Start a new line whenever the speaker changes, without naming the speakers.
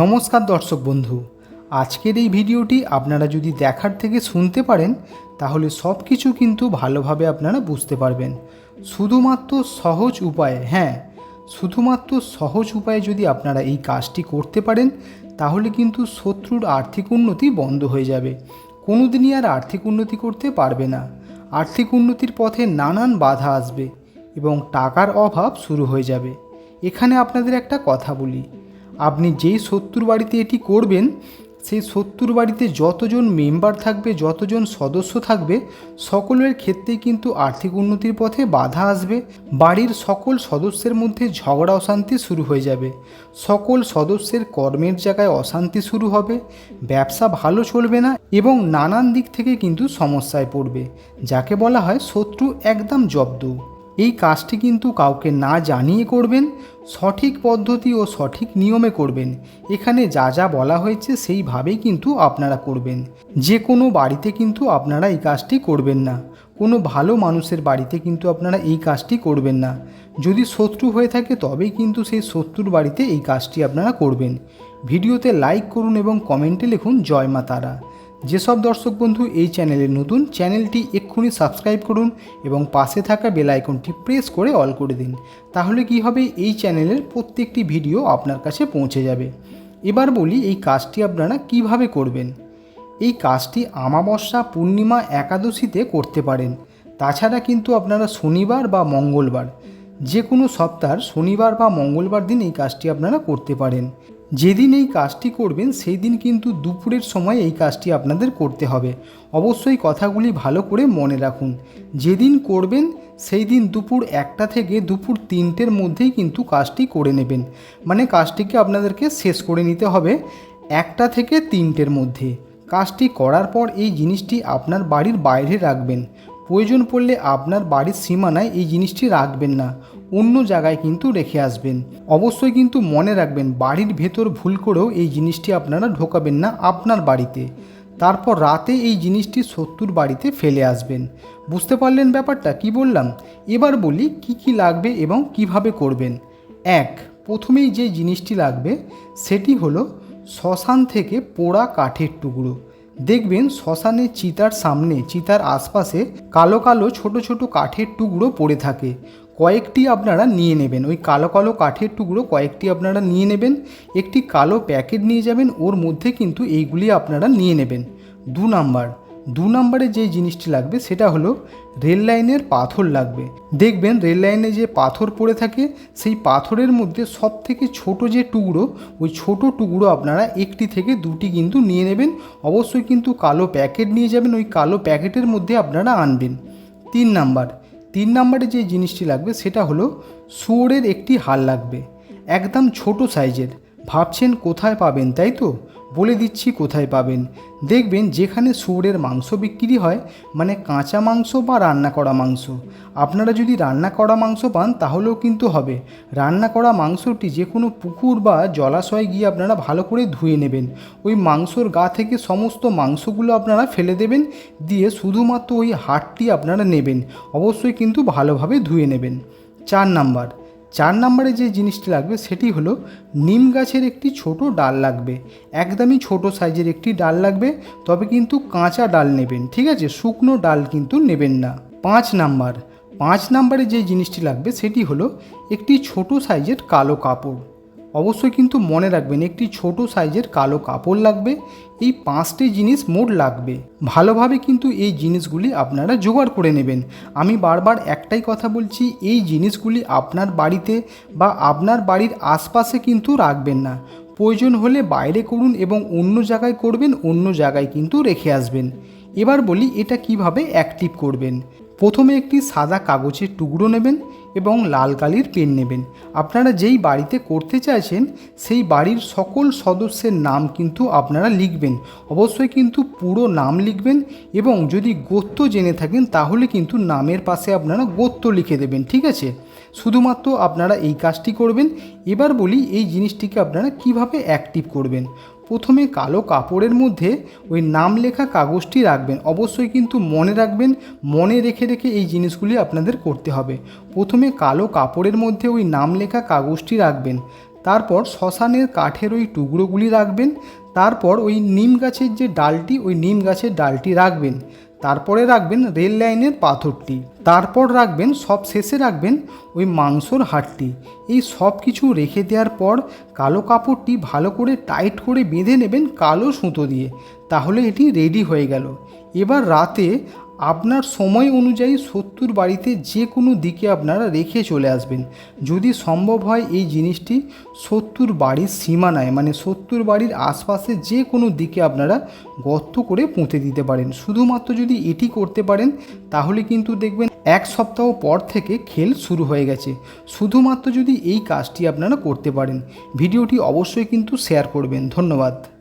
নমস্কার দর্শক বন্ধু, আজকের এই ভিডিওটি আপনারা যদি দেখার থেকে শুনতে পারেন, তাহলে সব কিছু কিন্তু ভালোভাবে আপনারা বুঝতে পারবেন। শুধুমাত্র সহজ উপায়ে হ্যাঁ শুধুমাত্র সহজ উপায়ে যদি আপনারা এই কাজটি করতে পারেন, তাহলে কিন্তু শত্রুর আর্থিক উন্নতি বন্ধ হয়ে যাবে। কোনো দিনই আর আর্থিক উন্নতি করতে পারবে না। আর্থিক উন্নতির পথে নানান বাধা আসবে এবং টাকার অভাব শুরু হয়ে যাবে। এখানে আপনাদের একটা কথা বলি আপনি যেই শত্রুর বাড়িতে এটি করবেন, সেই শত্রুর বাড়িতে যতজন মেম্বার থাকবে, যতজন সদস্য থাকবে, সকলের ক্ষেত্রেই কিন্তু আর্থিক উন্নতির পথে বাধা আসবে। বাড়ির সকল সদস্যের মধ্যে ঝগড়া, অশান্তি শুরু হয়ে যাবে। সকল সদস্যের কর্মের জায়গায় অশান্তি শুরু হবে। ব্যবসা ভালো চলবে না এবং নানান দিক থেকে কিন্তু সমস্যায় পড়বে, যাকে বলা হয় শত্রু একদম জব্দ। এই কাজটি কিন্তু কাউকে না জানিয়ে করবেন, সঠিক পদ্ধতি ও সঠিক নিয়মে করবেন। এখানে যা যা বলা হয়েছে সেইভাবেই কিন্তু আপনারা করবেন। যে কোনো বাড়িতে কিন্তু আপনারা এই কাজটি করবেন না। কোনো ভালো মানুষের বাড়িতে কিন্তু আপনারা এই কাজটি করবেন না। যদি শত্রু হয়ে থাকে তবেই কিন্তু সেই শত্রুর বাড়িতে এই কাজটি আপনারা করবেন। ভিডিওতে লাইক করুন এবং কমেন্টে লিখুন, জয় মা তারা। যেসব দর্শক বন্ধু এই চ্যানেলে নতুন, চ্যানেলটি এক্ষুনি সাবস্ক্রাইব করুন এবং পাশে থাকা বেল আইকনটি প্রেস করে অল করে দিন। তাহলে কি হবে? এই চ্যানেলের প্রত্যেকটি ভিডিও আপনার কাছে পৌঁছে যাবে। এবার বলি এই কাজটি আপনারা কীভাবে করবেন? এই কাজটি আমাবস্যা, পূর্ণিমা, একাদশীতে করতে পারেন। তাছাড়া কিন্তু আপনারা শনিবার বা মঙ্গলবার যে কোনো সপ্তাহ শনিবার বা মঙ্গলবার দিন এই কাজটি আপনারা করতে পারেন। যেদিন এই কাজটি করবেন সেই দিন কিন্তু দুপুরের সময় এই কাজটি আপনাদের করতে হবে। অবশ্যই কথাগুলি ভালো করে মনে রাখুন। যেদিন করবেন সেই দিন দুপুর একটা থেকে দুপুর তিনটের মধ্যেই কিন্তু কাজটি করে নেবেন। মানে কাজটিকে আপনাদেরকে শেষ করে নিতে হবে একটা থেকে তিনটের মধ্যে। কাজটি করার পর এই জিনিসটি আপনার বাড়ির বাইরে রাখবেন। প্রয়োজন পড়লে আপনার বাড়ির সীমানায় এই জিনিসটি রাখবেন না। অন্য জায়গায় কিন্তু রেখে আসবেন। অবশ্যই কিন্তু মনে রাখবেন, বাড়ির ভেতর ভুল করেও এই জিনিসটি আপনারা ঢোকাবেন না আপনার বাড়িতে। তারপর রাতে এই জিনিসটি শত্রুর বাড়িতে ফেলে আসবেন। বুঝতে পারলেন ব্যাপারটা? কি বললাম? এবার বলি কি কি লাগবে এবং কীভাবে করবেন। এক, প্রথমেই যে জিনিসটি লাগবে, সেটি হলো শ্মশান থেকে পোড়া কাঠের টুকরো। দেখবেন শ্মশানের চিতার সামনে, চিতার আশপাশে কালো কালো ছোট ছোট কাঠের টুকরো পড়ে থাকে। কয়েকটি আপনারা নিয়ে নেবেন। ওই কালো কালো কাঠের টুকরো কয়েকটি আপনারা নিয়ে নেবেন। একটি কালো প্যাকেট নিয়ে যাবেন। ওর মধ্যে কিন্তু এইগুলি আপনারা নিয়ে নেবেন। দু নাম্বার। দু নম্বরে যে জিনিসটি লাগবে সেটা হলো রেল লাইনের পাথর লাগবে। দেখবেন রেল লাইনে যে পাথর পড়ে থাকে, সেই পাথরের মধ্যে সব থেকে ছোট যে টুকরো, ওই ছোট টুকরো আপনারা একটি থেকে দুটি কিন্তু নিয়ে নেবেন। অবশ্যই কিন্তু কালো প্যাকেট নিয়ে যাবেন। ওই কালো প্যাকেটের মধ্যে আপনারা আনবেন। তিন নাম্বার। তিন নাম্বারে যে জিনিসটি লাগবে সেটা হলো শুয়োরের একটি হাল লাগবে। একদম ছোট সাইজের। ভাবছেন কোথায় পাবেন তাই তো? বলে দিচ্ছি কোথায় পাবেন। দেখবেন যেখানে শুয়োরের মাংস বিক্রি হয় মানে কাঁচা মাংস বা রান্না করা মাংস। আপনারা যদি রান্না করা মাংস পান, তাহলেও কিন্তু হবে। রান্না করা মাংসটি যে কোনো পুকুর বা জলাশয়ে গিয়ে আপনারা ভালো করে ধুয়ে নেবেন। ওই মাংসর গা থেকে সমস্ত মাংসগুলো আপনারা ফেলে দেবেন, দিয়ে শুধুমাত্র ওই হাড়টি আপনারা নেবেন। অবশ্যই কিন্তু ভালোভাবে ধুয়ে নেবেন। চার নাম্বার চার নম্বরে যে জিনিসটি লাগবে সেটি হলো নিম গাছের একটি ছোট ডাল লাগবে। একদমই ছোট সাইজের একটি ডাল লাগবে, তবে কিন্তু কাঁচা ডাল নেবেন, ঠিক আছে? শুকনো ডাল কিন্তু নেবেন না। পাঁচ নাম্বার, পাঁচ নাম্বারে যে জিনিসটি লাগবে সেটি হলো একটি ছোট সাইজের কালো কাপড়। অবশ্যই কিন্তু মনে রাখবেন, একটি ছোট সাইজের কালো কাপড় লাগবে, এই পাঁচটি জিনিস মোট লাগবে। ভালোভাবে কিন্তু এই জিনিসগুলি আপনারা জোগাড় করে নেবেন। আমি বারবার একটাই কথা বলছি, এই জিনিসগুলি আপনার বাড়িতে বা আপনার বাড়ির আশপাশে কিন্তু রাখবেন না। প্রয়োজন হলে বাইরে করুন এবং অন্য জায়গায় করবেন, অন্য জায়গায় কিন্তু রেখে আসবেন। এবার বলি, এটা কীভাবে অ্যাক্টিভ করবেন? প্রথমে একটি সাদা কাগজের টুকরো নেবেন এবং লাল কালির পেন নেবেন। আপনারা যেই বাড়িতে করতে চাইছেন, সেই বাড়ির সকল সদস্যের নাম কিন্তু আপনারা লিখবেন। অবশ্যই কিন্তু পুরো নাম লিখবেন এবং যদি গোত্র জেনে থাকেন, তাহলে কিন্তু নামের পাশে আপনারা গোত্র লিখে দেবেন, ঠিক আছে? শুধুমাত্র আপনারা এই কাজটি করবেন। এবার বলি, এই জিনিসটিকে আপনারা কীভাবে অ্যাক্টিভ করবেন? প্রথমে কালো কাপড়ের মধ্যে ওই নাম লেখা কাগজটি রাখবেন। অবশ্যই কিন্তু মনে রাখবেন, মনে রেখে রেখে এই জিনিসগুলি আপনাদের করতে হবে। প্রথমে কালো কাপড়ের মধ্যে ওই নাম লেখা কাগজটি রাখবেন। তারপর শ্মশানের কাঠের ওই টুকরোগুলি রাখবেন। তারপর ওই নিম গাছের যে ডালটি, ওই নিম গাছের ডালটি রাখবেন। তারপরে রাখবেন রেল লাইনের পাথরটি। তারপর রাখবেন, সব শেষে রাখবেন ওই মাংসর হাটটি এই সব কিছু রেখে দেওয়ার পর কালো কাপড়টি ভালো করে টাইট করে বেঁধে নেবেন কালো সুতো দিয়ে। তাহলে এটি রেডি হয়ে গেল। এবার রাতে আপনার সময় অনুযায়ী শত্রুর বাড়িতে যে কোনো দিকে আপনারা রেখে চলে আসবেন। যদি সম্ভব হয় এই জিনিসটি শত্রুর বাড়ির সীমানায় মানে শত্রুর বাড়ির আশপাশে যে কোনো দিকে আপনারা গর্ত করে পুঁতে দিতে পারেন। শুধুমাত্র যদি এটি করতে পারেন, তাহলে কিন্তু দেখবেন এক সপ্তাহ পর থেকে খেল শুরু হয়ে গেছে। শুধুমাত্র যদি এই কাজটি আপনারা করতে পারেন। ভিডিওটি অবশ্যই কিন্তু শেয়ার করবেন। ধন্যবাদ।